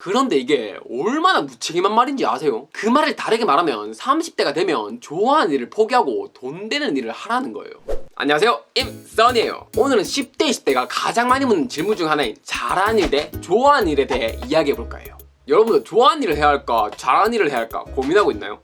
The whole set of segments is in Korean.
그런데 이게 얼마나 무책임한 말인지 아세요? 그 말을 다르게 말하면 30대가 되면 좋아하는 일을 포기하고 돈 되는 일을 하라는 거예요. 안녕하세요. 임선이에요. 오늘은 10대, 20대가 가장 많이 묻는 질문 중 하나인 잘하는 일 대 좋아하는 일에 대해 이야기해 볼까 해요. 여러분들 좋아하는 일을 해야 할까, 잘하는 일을 해야 할까 고민하고 있나요?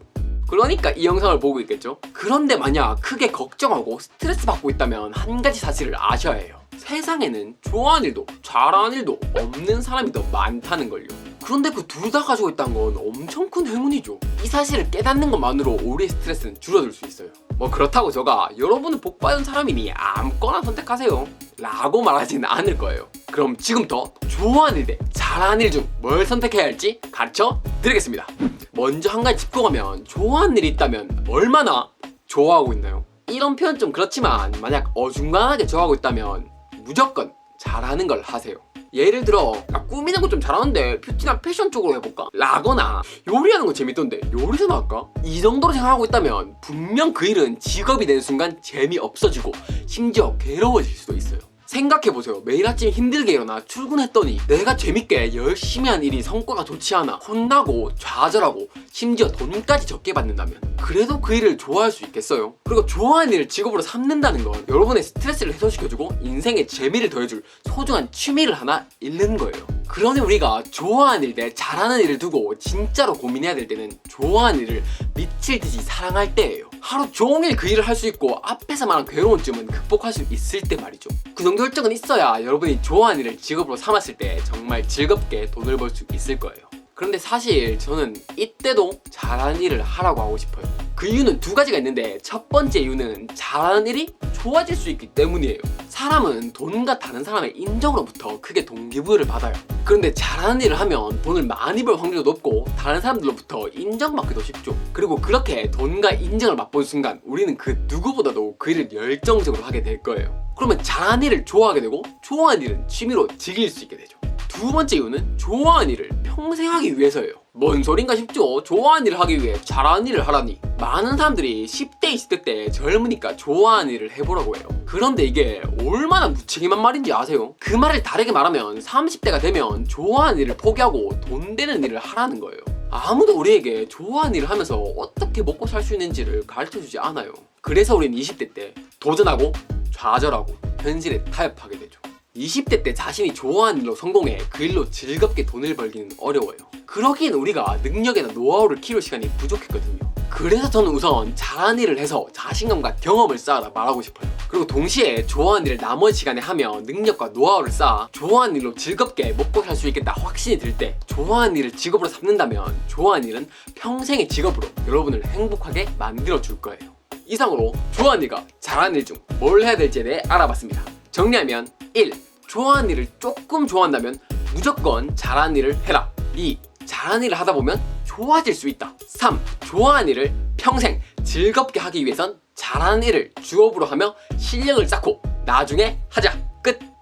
그러니까 이 영상을 보고 있겠죠? 그런데 만약 크게 걱정하고 스트레스 받고 있다면 한 가지 사실을 아셔야 해요. 세상에는 좋아하는 일도 잘하는 일도 없는 사람이 더 많다는 걸요. 그런데 그 둘 다 가지고 있다는 건 엄청 큰 행운이죠. 이 사실을 깨닫는 것만으로 우리의 스트레스는 줄어들 수 있어요. 뭐 그렇다고 제가 여러분은 복 받은 사람이니 아무거나 선택하세요. 라고 말하지는 않을 거예요. 그럼 지금부터 좋아하는 일대 잘하는 일 중 뭘 선택해야 할지 가르쳐 드리겠습니다. 먼저 한 가지 짚고 가면 좋아하는 일이 있다면 얼마나 좋아하고 있나요? 이런 표현 좀 그렇지만 만약 어중간하게 좋아하고 있다면 무조건 잘하는 걸 하세요. 예를 들어 나 꾸미는 거 좀 잘하는데 뷰티나 패션 쪽으로 해볼까? 라거나 요리하는 거 재밌던데 요리서 나갈까? 이 정도로 생각하고 있다면 분명 그 일은 직업이 되는 순간 재미없어지고 심지어 괴로워질 수도 있어요. 생각해보세요. 매일 아침 힘들게 일어나 출근했더니 내가 재밌게 열심히 한 일이 성과가 좋지 않아 혼나고 좌절하고 심지어 돈까지 적게 받는다면 그래도 그 일을 좋아할 수 있겠어요? 그리고 좋아하는 일을 직업으로 삼는다는 건 여러분의 스트레스를 해소시켜주고 인생에 재미를 더해줄 소중한 취미를 하나 잃는 거예요. 그러니 우리가 좋아하는 일대 잘하는 일을 두고 진짜로 고민해야 될 때는 좋아하는 일을 미칠 듯이 사랑할 때예요. 하루 종일 그 일을 할 수 있고 앞에서 말한 괴로움쯤은 극복할 수 있을 때 말이죠. 그 정도 혈정은 있어야 여러분이 좋아하는 일을 직업으로 삼았을 때 정말 즐겁게 돈을 벌 수 있을 거예요. 그런데 사실 저는 이때도 잘하는 일을 하라고 하고 싶어요. 그 이유는 두 가지가 있는데 첫 번째 이유는 잘하는 일이 좋아질 수 있기 때문이에요. 사람은 돈과 다른 사람의 인정으로부터 크게 동기부여를 받아요. 그런데 잘하는 일을 하면 돈을 많이 벌 확률도 높고 다른 사람들로부터 인정받기도 쉽죠. 그리고 그렇게 돈과 인정을 맛본 순간 우리는 그 누구보다도 그 일을 열정적으로 하게 될 거예요. 그러면 잘하는 일을 좋아하게 되고 좋아하는 일은 취미로 즐길 수 있게 되죠. 두 번째 이유는 좋아하는 일을 평생 하기 위해서예요. 뭔 소린가 싶죠? 좋아하는 일을 하기 위해 잘하는 일을 하라니. 많은 사람들이 10대, 20대 때 젊으니까 좋아하는 일을 해보라고 해요. 그런데 이게 얼마나 무책임한 말인지 아세요? 그 말을 다르게 말하면 30대가 되면 좋아하는 일을 포기하고 돈 되는 일을 하라는 거예요. 아무도 우리에게 좋아하는 일을 하면서 어떻게 먹고 살 수 있는지를 가르쳐 주지 않아요. 그래서 우린 20대 때 도전하고 좌절하고 현실에 타협하게 되죠. 20대 때 자신이 좋아하는 일로 성공해 그 일로 즐겁게 돈을 벌기는 어려워요. 그러기엔 우리가 능력이나 노하우를 키울 시간이 부족했거든요. 그래서 저는 우선 잘하는 일을 해서 자신감과 경험을 쌓아라 말하고 싶어요. 그리고 동시에 좋아하는 일을 나머지 시간에 하며 능력과 노하우를 쌓아 좋아하는 일로 즐겁게 먹고 살 수 있겠다 확신이 들 때 좋아하는 일을 직업으로 삼는다면 좋아하는 일은 평생의 직업으로 여러분을 행복하게 만들어 줄 거예요. 이상으로 좋아하는 일과 잘하는 일 중 뭘 해야 될지에 대해 알아봤습니다. 정리하면 1. 좋아하는 일을 조금 좋아한다면 무조건 잘하는 일을 해라. 2. 잘하는 일을 하다 보면 좋아질 수 있다. 3. 좋아하는 일을 평생 즐겁게 하기 위해선 잘하는 일을 주업으로 하며 실력을 쌓고 나중에 하자. 끝.